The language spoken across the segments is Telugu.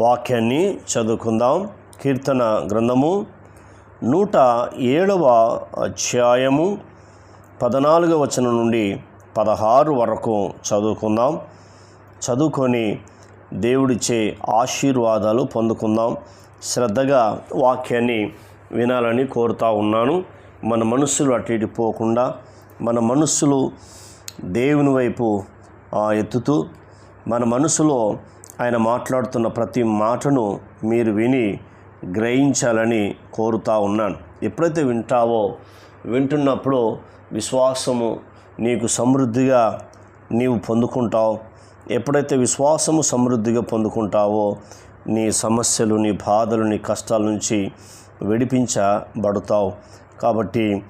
వాక్యాన్ని చదువుకుందాం. కీర్తన గ్రంథము నూట ఏడవ అధ్యాయము పద్నాలుగవ వచనం నుండి పదహారు వరకు చదువుకుందాం. చదువుకొని దేవుడిచ్చే ఆశీర్వాదాలు పొందుకుందాం. శ్రద్ధగా వాక్యాన్ని వినాలని కోరుతా ఉన్నాను. మన మనస్సులు అటు ఇటు పోకుండా మన మనస్సులు దేవుని వైపు ఆ, ఎత్తుతూ మన మనసులో ఆయన మాట్లాడుతున్న ప్రతి మాటను మీరు విని గ్రహించాలని కోరుతా ఉన్నాను. ఎప్పుడైతే వింటావో వింటున్నప్పుడు విశ్వాసము నీకు సమృద్ధిగా నీవు పొందుకుంటావు. ఎప్పుడైతే విశ్వాసము సమృద్ధిగా పొందుకుంటావో నీ సమస్యలు నీ బాధలు నీ కష్టాల నుంచి విడిపించబడతావు. కాబట్టి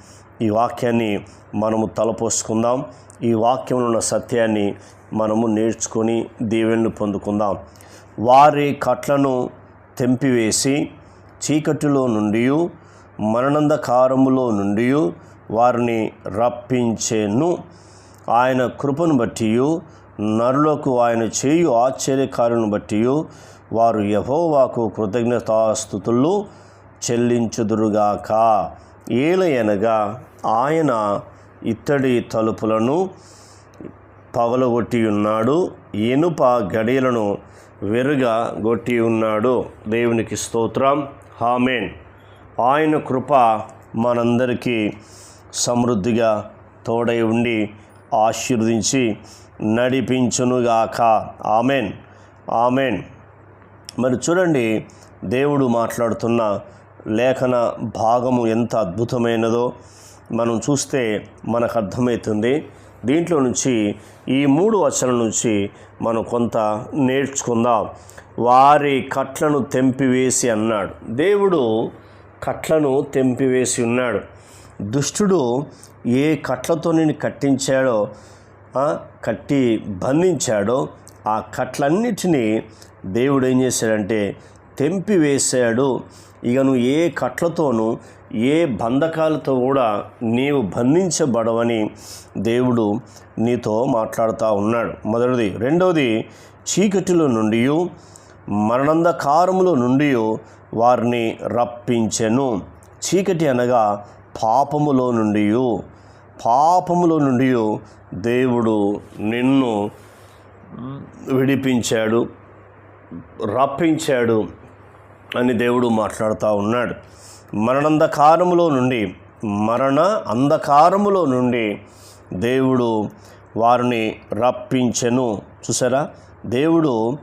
ఈ వాక్యాన్ని మనము తలపోసుకుందాం. ఈ వాక్యంలో ఉన్న సత్యాన్ని మనము నేర్చుకొని దీవెనలు పొందుకుందాం. వారి కట్లను తెంపివేసి చీకటిలో నుండి మరణంధకారములో నుండి వారిని రప్పించేను. ఆయన కృపను బట్టి నరులకు ఆయన చేయు ఆశ్చర్యకారులను బట్టి వారు యహోవాకు కృతజ్ఞతాస్థుతులు చెల్లించుదురుగాక. ఏలయనగా ఆయన ఇత్తడి తలుపులను పగలగొట్టి ఉన్నాడు ఇనుప గడియలను వెరుగా గొట్టి ఉన్నాడు దేవునికి స్తోత్రం. హామేన్ ఆయన కృప మనందరికీ సమృద్ధిగా తోడై ఉండి ఆశీర్వదించి నడిపించునుగాక. ఆమెన్. ఆమెన్. మరి చూడండి దేవుడు మాట్లాడుతున్న లేఖన భాగము ఎంత అద్భుతమైనదో. మనం చూస్తే మనకు అర్థమవుతుంది. దీంట్లో నుంచి ఈ మూడు వచనం నుంచి మనం కొంత నేర్చుకుందాం. వారి కట్లను తెంపివేసి అన్నాడు. దేవుడు కట్లను తెంపివేసి ఉన్నాడు. దుష్టుడు ఏ కట్లతో నేను కట్టించాడో కట్టి బంధించాడో ఆ కట్లన్నిటినీ దేవుడు ఏం చేశాడంటే తెంపివేశాడు. ఇక నువ్వు ఏ కట్లతోనూ ఏ బంధకాలతో కూడా నీవు బంధించబడవని దేవుడు నీతో మాట్లాడుతూ ఉన్నాడు. మొదటిది. రెండవది చీకటిలో నుండి మరణంధకారములో నుండి వారిని రప్పించెను. చీకటి అనగా పాపములో నుండి పాపములో నుండి దేవుడు నిన్ను విడిపించాడు రప్పించాడు. అని దేవుడు మాట్లాడుతూ ఉన్నాడు. మరణంధకారములో నుండి మరణ అంధకారములో నుండి దేవుడు వారిని రప్పించెను. చూసారా? దేవుడు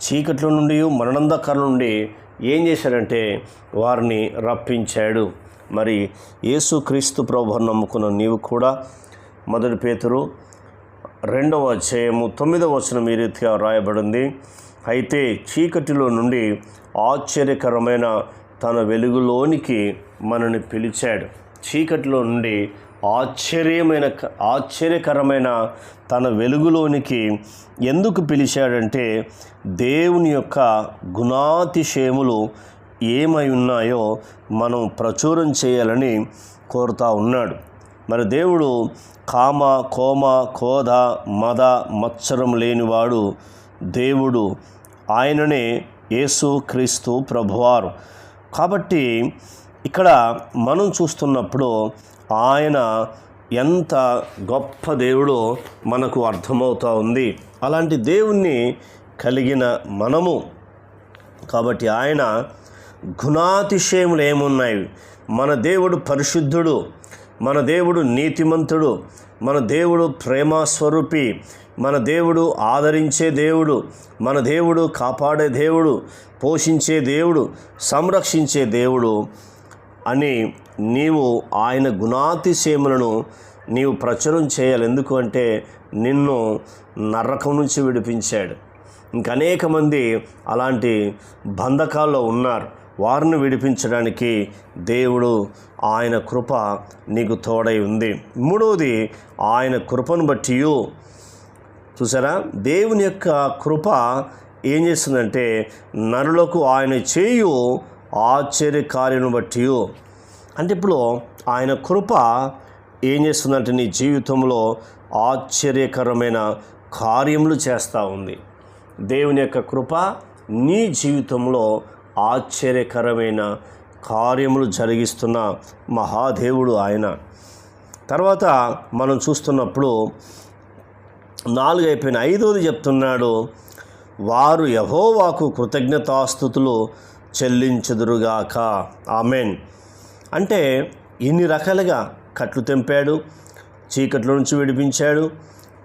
చీకట్ల నుండి మరణంధకారం నుండి ఏం చేశాడంటే వారిని రప్పించాడు. మరి యేసుక్రీస్తు ప్రభుని నమ్ముకున్న నీవు కూడా మొదటి పేతురు రెండవ అధ్యాయము తొమ్మిదవ వచనం ఈ రీతిగా రాయబడింది. అయితే చీకటిలో నుండి ఆశ్చర్యకరమైన తన వెలుగులోనికి మనని పిలిచాడు. చీకటిలో నుండి ఆశ్చర్యమైన ఆశ్చర్యకరమైన తన వెలుగులోనికి ఎందుకు పిలిచాడంటే దేవుని యొక్క గుణాతిశయములు ఏమై ఉన్నాయో మనం ప్రచురం చేయాలని కోరుతా ఉన్నాడు. మరి దేవుడు కామ కోమ కోద మద మత్సరం లేనివాడు దేవుడు. ఆయననే యేసు క్రీస్తు ప్రభువారు. కాబట్టి ఇక్కడ మనం చూస్తున్నప్పుడు ఆయన ఎంత గొప్ప దేవుడో మనకు అర్థమవుతూ ఉంది. అలాంటి దేవుణ్ణి కలిగిన మనము. కాబట్టి ఆయన గుణాతిశయములు ఏమున్నాయి మన దేవుడు పరిశుద్ధుడు మన దేవుడు నీతిమంతుడు మన దేవుడు ప్రేమస్వరూపి మన దేవుడు ఆదరించే దేవుడు మన దేవుడు కాపాడే దేవుడు పోషించే దేవుడు సంరక్షించే దేవుడు అని నీవు ఆయన గుణాతిశయములను నీవు ప్రచురం చేయాలి. ఎందుకు అంటే నిన్ను నరకం నుంచి విడిపించాడు. ఇంకా అనేక మంది అలాంటి బంధకాల్లో ఉన్నారు. వారిని విడిపించడానికి దేవుడు ఆయన కృప నీకు తోడై ఉంది. మూడవది ఆయన కృపను బట్టి చూసారా? దేవుని యొక్క కృప ఏం చేస్తుందంటే నరులకు ఆయన చేయు ఆశ్చర్య కార్యను బట్టి అంటే ఇప్పుడు ఆయన కృప ఏం చేస్తుందంటే నీ జీవితంలో ఆశ్చర్యకరమైన కార్యములు చేస్తూ ఉంది. దేవుని యొక్క కృప నీ జీవితంలో ఆశ్చర్యకరమైన కార్యములు జరిగిస్తున్న మహాదేవుడు ఆయన. తర్వాత మనం చూస్తున్నప్పుడు నాలుగు అయిపోయిన ఐదోది చెప్తున్నాడు వారు యహోవాకు కృతజ్ఞతాస్థుతులు చెల్లించుదురుగాక. ఆమెన్. అంటే ఇన్ని రకాలుగా కట్లు తెంపాడు చీకట్ల నుంచి విడిపించాడు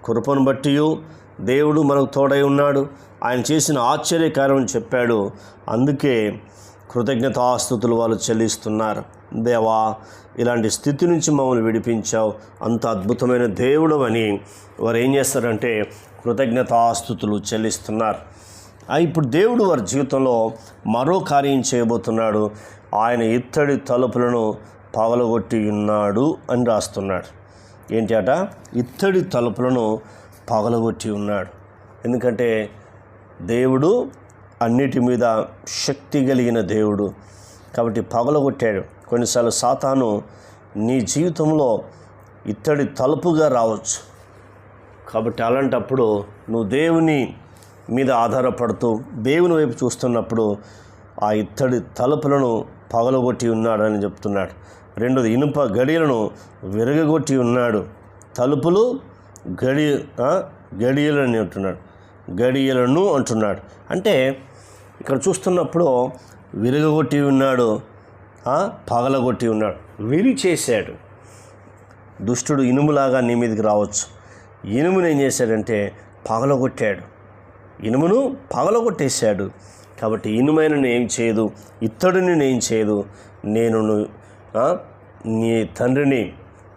కృపను బట్టి దేవుడు మనకు తోడై ఉన్నాడు. ఆయన చేసిన ఆశ్చర్యకారం చెప్పాడు. అందుకే కృతజ్ఞతాస్థుతులు వాళ్ళు చెల్లిస్తున్నారు. దేవా ఇలాంటి స్థితి నుంచి మమ్మల్ని విడిపించావు. అంత అద్భుతమైన దేవుడు అని వారు ఏం చేస్తారంటే కృతజ్ఞతాస్థుతులు చెల్లిస్తున్నారు. ఇప్పుడు దేవుడు వారి జీవితంలో మరో కార్యం చేయబోతున్నాడు. ఆయన ఇత్తడి తలుపులను పగలగొట్టి ఉన్నాడు అని రాస్తున్నాడు. ఏంటి అట ఇత్తడి తలుపులను పగలగొట్టి ఉన్నాడు. ఎందుకంటే దేవుడు అన్నిటి మీద శక్తి కలిగిన దేవుడు. కాబట్టి పగలగొట్టాడు కొన్నిసార్లు సాతాను నీ జీవితంలో ఇత్తడి తలుపుగా రావచ్చు. కాబట్టి అలాంటప్పుడు నువ్వు దేవుని మీద ఆధారపడుతూ దేవుని వైపు చూస్తున్నప్పుడు ఆ ఇత్తడి తలుపులను పగలగొట్టి ఉన్నాడని చెప్తున్నాడు. రెండోది ఇనుప గడియలను విరగగొట్టి ఉన్నాడు. తలుపులు గడి గడియలు అని అంటున్నాడు. గడియలను అంటున్నాడు. అంటే ఇక్కడ చూస్తున్నప్పుడు విరగగొట్టి ఉన్నాడు పగలగొట్టి ఉన్నాడు విరి చేశాడు దుష్టుడు ఇనుములాగా నీ మీదకి రావచ్చు. ఇనుమును ఏం చేశాడంటే పగలగొట్టాడు. ఇనుమును పగలగొట్టేశాడు. కాబట్టి ఇనుమైన ఏం చేయదు ఇత్తడిని నేను చేయదు. నేను ను- నీ తండ్రిని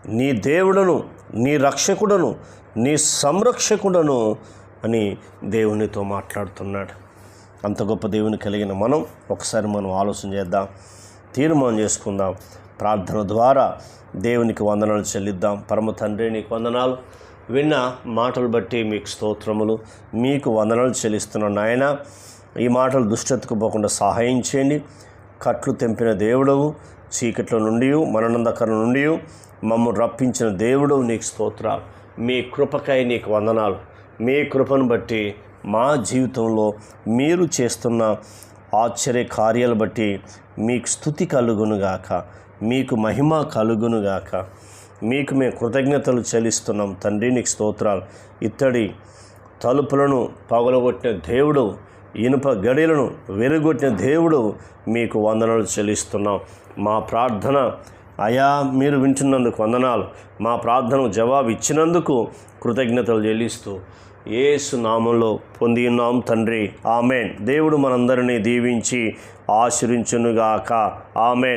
నీ దేవుడను నీ రక్షకుడను నీ సంరక్షకుడను అని దేవునితో మాట్లాడుతున్నాడు. అంత గొప్ప దేవుని కలిగిన మనం ఒకసారి మనం ఆలోచన చేద్దాం తీర్మానం చేసుకుందాం ప్రార్థన ద్వారా దేవునికి వందనాలు చెల్లిద్దాం. పరమ తండ్రి నీకు వందనాలు. విన్న మాటలు బట్టి మీకు స్తోత్రములు. మీకు వందనాలు చెల్లిస్తున్న నాయన ఈ మాటలు దుష్టతకు పోకుండా సహాయం చేయండి. కట్లు తెంపిన దేవుడవు చీకట్ల నుండి మరణందకర నుండి మమ్ము రప్పించిన దేవుడవు నీకు స్తోత్రాలు. మీ కృపకై నీకు వందనాలు. మీ కృపను బట్టి మా జీవితంలో మీరు చేస్తున్న ఆశ్చర్య కార్యాలు బట్టి మీకు స్థుతి కలుగునుగాక మీకు మహిమ కలుగునుగాక మీకు మేము కృతజ్ఞతలు చెల్లిస్తున్నాం. తండ్రి నీకు స్తోత్రాలు. ఇత్తడి తలుపులను పగలగొట్టిన దేవుడు ఇనుప గడిలను వెలుగొట్టిన దేవుడు మీకు వందనాలు చెల్లిస్తున్నాం. మా ప్రార్థన అయా మీరు వింటున్నందుకు వందనాలు. మా ప్రార్థనకు జవాబు ఇచ్చినందుకు కృతజ్ఞతలు చెల్లిస్తూ ఏసు నామంలో పొంది ఉన్నాం తండ్రి. ఆమెన్. దేవుడు మనందరినీ దీవించి ఆశీర్వించునుగాక. ఆమెన్.